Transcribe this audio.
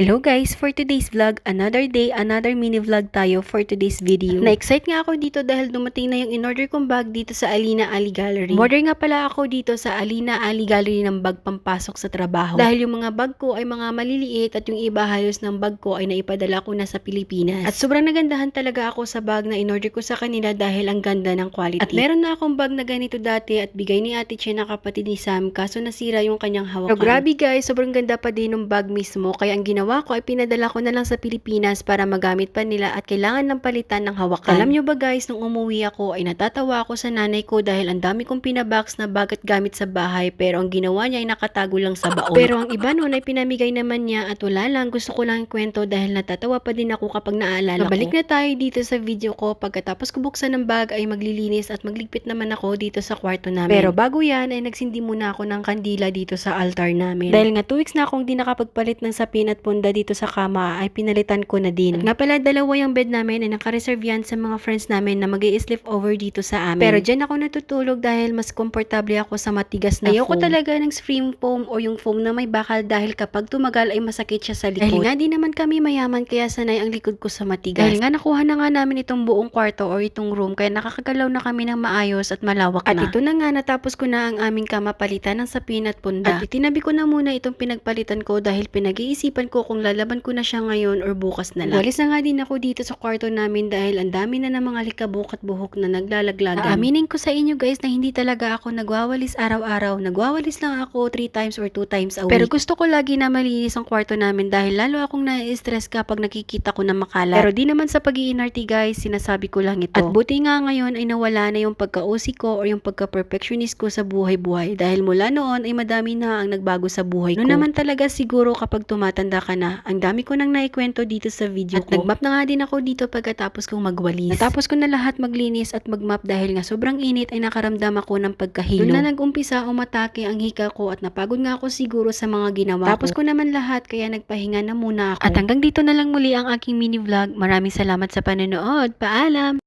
Hello guys! For today's vlog, another day, another mini vlog tayo for today's video. Na-excite nga ako dito dahil dumating na yung in-order kong bag dito sa Alina Ali Gallery. Order nga pala ako dito sa Alina Ali Gallery ng bag pampasok sa trabaho. Dahil yung mga bag ko ay mga maliliit at yung iba halos ng bag ko ay naipadala ko na sa Pilipinas. At sobrang nagandahan talaga ako sa bag na in-order ko sa kanila dahil ang ganda ng quality. At meron na akong bag na ganito dati at bigay ni Ate Che na kapatid ni Sam kaso nasira yung kanyang hawakan. Pero grabe guys, sobrang ganda pa din ng bag mismo kaya ang ginawa ko ay pinadala ko na lang sa Pilipinas para magamit pa nila at kailangan ng palitan ng hawakan. Alam nyo ba guys, nung umuwi ako ay natatawa ako sa nanay ko dahil ang dami kong pinabox na bag at gamit sa bahay pero ang ginawa niya ay nakatago lang sa baon. Pero ang iba noon ay pinamigay naman niya at wala lang, gusto ko lang kwento dahil natatawa pa din ako kapag naaalala ko. na tayo dito sa video ko. Pagkatapos ko buksan ng bag ay maglilinis at magligpit naman ako dito sa kwarto namin. Pero bago yan ay nagsindi muna ako ng kandila dito sa altar namin. Dahil nga 2 weeks na akong di nakapagpalit ng sapin at punda dito sa kama ay pinalitan ko na din. At nga pala dalawa yung bed namin ay nakareserve yan sa mga friends namin na mag sleep over dito sa amin. Pero dyan ako natutulog dahil mas komportable ako sa matigas na Ayoko foam. talaga ng spring foam o yung foam na may bakal dahil kapag tumagal ay masakit siya sa likod. Dahil nga di naman kami mayaman kaya sanay ang likod ko sa matigas. Dahil nga nakuha na nga namin itong buong kwarto or itong room kaya nakakagalaw na kami ng maayos at malawak At na. At ito na nga natapos ko na ang aming kama palitan ng sapin at punda. At itinabi ko na muna itong pinagpalitan ko dahil pinag-iisipan ko kung lalaban ko na siya ngayon or bukas na lang. Walis na nga din ako dito sa kwarto namin dahil ang dami na ng mga likabok at buhok na naglalaglagan. Aaminin ko sa inyo guys na hindi talaga ako nagwawalis araw-araw. Nagwawalis lang ako 3 times or 2 times a week. Pero gusto ko lagi na malinis ang kwarto namin dahil lalo akong na-stress kapag nakikita ko na makalat. Pero di naman sa pag-iinarty guys, sinasabi ko lang ito. At buti nga ngayon ay nawala na yung pagka-OC ko or yung pagka-perfectionist ko sa buhay-buhay dahil mula noon ay madami na ang nagbago sa buhay ko. Noon naman talaga siguro kapag tumatanda ka na, ang dami ko nang naikwento dito sa video At ko. Nagmap na nga din ako dito pagkatapos kong magwalis. Natapos ko na lahat maglinis at magmap dahil nga sobrang init ay nakaramdam ako ng pagkahilo. Doon na nag-umpisa umatake ang hika ko at napagod nga ako siguro sa mga ginawa Tapos ko naman lahat kaya nagpahinga na muna ako. At hanggang dito na lang muli ang aking mini vlog. Maraming salamat sa panonood. Paalam!